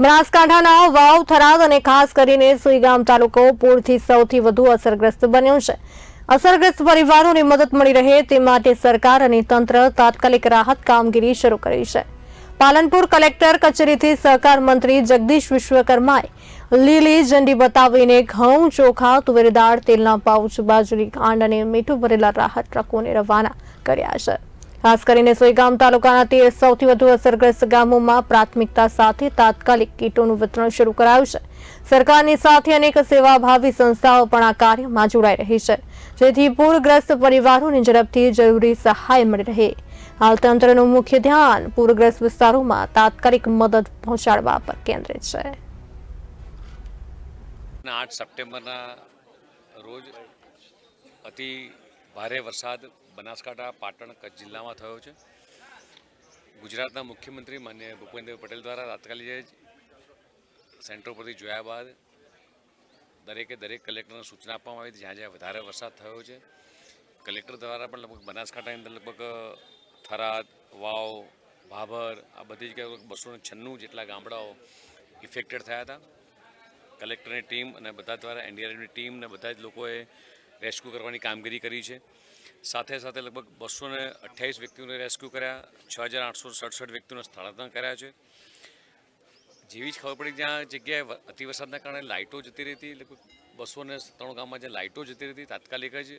બનાસકાંઠાના વાવ, થરાદ અને ખાસ કરીને સુઈગામ તાલુકો પૂરથી સૌથી વધુ અસરગ્રસ્ત બન્યો છે. અસરગ્રસ્ત પરિવારોને મદદ મળી રહે તે માટે સરકાર અને તંત્ર તાત્કાલિક રાહત કામગીરી શરૂ કરી છે. પાલનપુર કલેક્ટર કચેરીથી સહકાર મંત્રી જગદીશ વિશ્વકર્માએ લીલી ઝંડી બતાવીને ઘઉં, ચોખા, તુવેર દાળ, તેલના પાઉચ, બાજરી, ખાંડ અને મીઠું ભરેલા રાહત ટ્રકોને રવાના કર્યા છે. ખાસ કરીને સોયગામ તાલુકાના તેર સૌથી વધુ અસરગ્રસ્ત ગામોમાં પ્રાથમિકતા સાથે તાત્કાલિક કીટોનું વિતરણ શરૂ કરાયું છે. સરકારની સાથે અનેક સેવાભાવી સંસ્થાઓ પણ આ કાર્યમાં જોડાઈ રહી છે. જેથી પૂરગ્રસ્ત પરિવારોને ઝડપથી જરૂરી સહાય મળી રહે. હાલ તંત્રનું મુખ્ય ધ્યાન પૂરગ્રસ્ત વિસ્તારોમાં તાત્કાલિક મદદ પહોંચાડવા પર કેન્દ્રિત છે. આઠ સપ્ટેમ્બરના રોજ અતિ ભારે વરસાદ બનાસકાંઠા, પાટણ કચ્છ જિલ્લામાં થયો છે. ગુજરાતના મુખ્યમંત્રી માન્ય ભૂપેન્દ્ર પટેલ દ્વારા તાત્કાલિક જ સેન્ટર પરથી જોયા બાદ દરેકે દરેક કલેક્ટરને સૂચના આપવામાં આવી જ્યાં જ્યાં વધારે વરસાદ થયો છે. કલેક્ટર દ્વારા પણ લગભગ બનાસકાંઠાની અંદર લગભગ થરાદ, વાવ, ભાભર, આ બધી જગ્યાએ બસો છન્નું જેટલા ગામડાઓ ઇફેક્ટેડ થયા હતા. કલેક્ટરની ટીમ અને બધા દ્વારા, એનડીઆરએફની ટીમ ને બધા જ લોકોએ રેસ્ક્યુ કરવાની કામગીરી કરી છે. સાથે સાથે લગભગ બસો ને અઠ્યાવીસ વ્યક્તિઓને રેસ્ક્યુ કર્યા, છ હજાર આઠસો સડસઠ વ્યક્તિઓને સ્થળાંતર કર્યા છે. જેવી જ ખબર પડી જ્યાં જગ્યાએ અતિવરસાદના કારણે લાઇટો જતી રહી લગભગ બસો ને ત્રણ ગામમાં જે લાઇટો જતી રહી તાત્કાલિક જ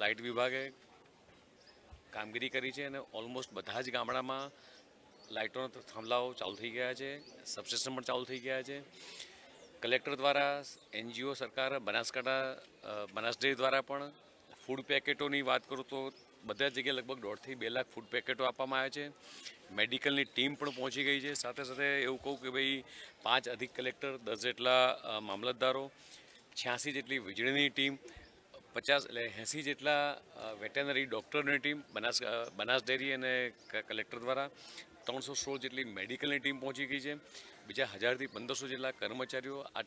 લાઇટ વિભાગે કામગીરી કરી છે અને ઓલમોસ્ટ બધા જ ગામડામાં લાઇટોના થાંભલાઓ ચાલુ થઈ ગયા છે, સબસ્ટેશન પણ ચાલુ થઈ ગયા છે. કલેક્ટર દ્વારા, એનજીઓ સરકાર, બનાસકાંઠા બનાસ દ્વારા પણ ફૂડ પેકેટોની વાત કરું તો બધા જગ્યાએ લગભગ દોઢથી બે લાખ ફૂડ પેકેટો આપવામાં આવ્યા છે. મેડિકલની ટીમ પણ પહોંચી ગઈ છે. સાથે સાથે એવું કહું કે ભાઈ, પાંચ અધિક કલેક્ટર, દસ જેટલા મામલતદારો, છ્યાસી જેટલી વીજળીની ટીમ પચાસ એટલે એંસી જેટલા વેટેનરી ડૉક્ટરની ટીમ, બનાસ બનાસ ડેરી અને કલેક્ટર દ્વારા ત્રણસો સોળ જેટલી મેડિકલની ટીમ પહોંચી ગઈ છે. બીજા હજારથી પંદરસો જેટલા કર્મચારીઓ આ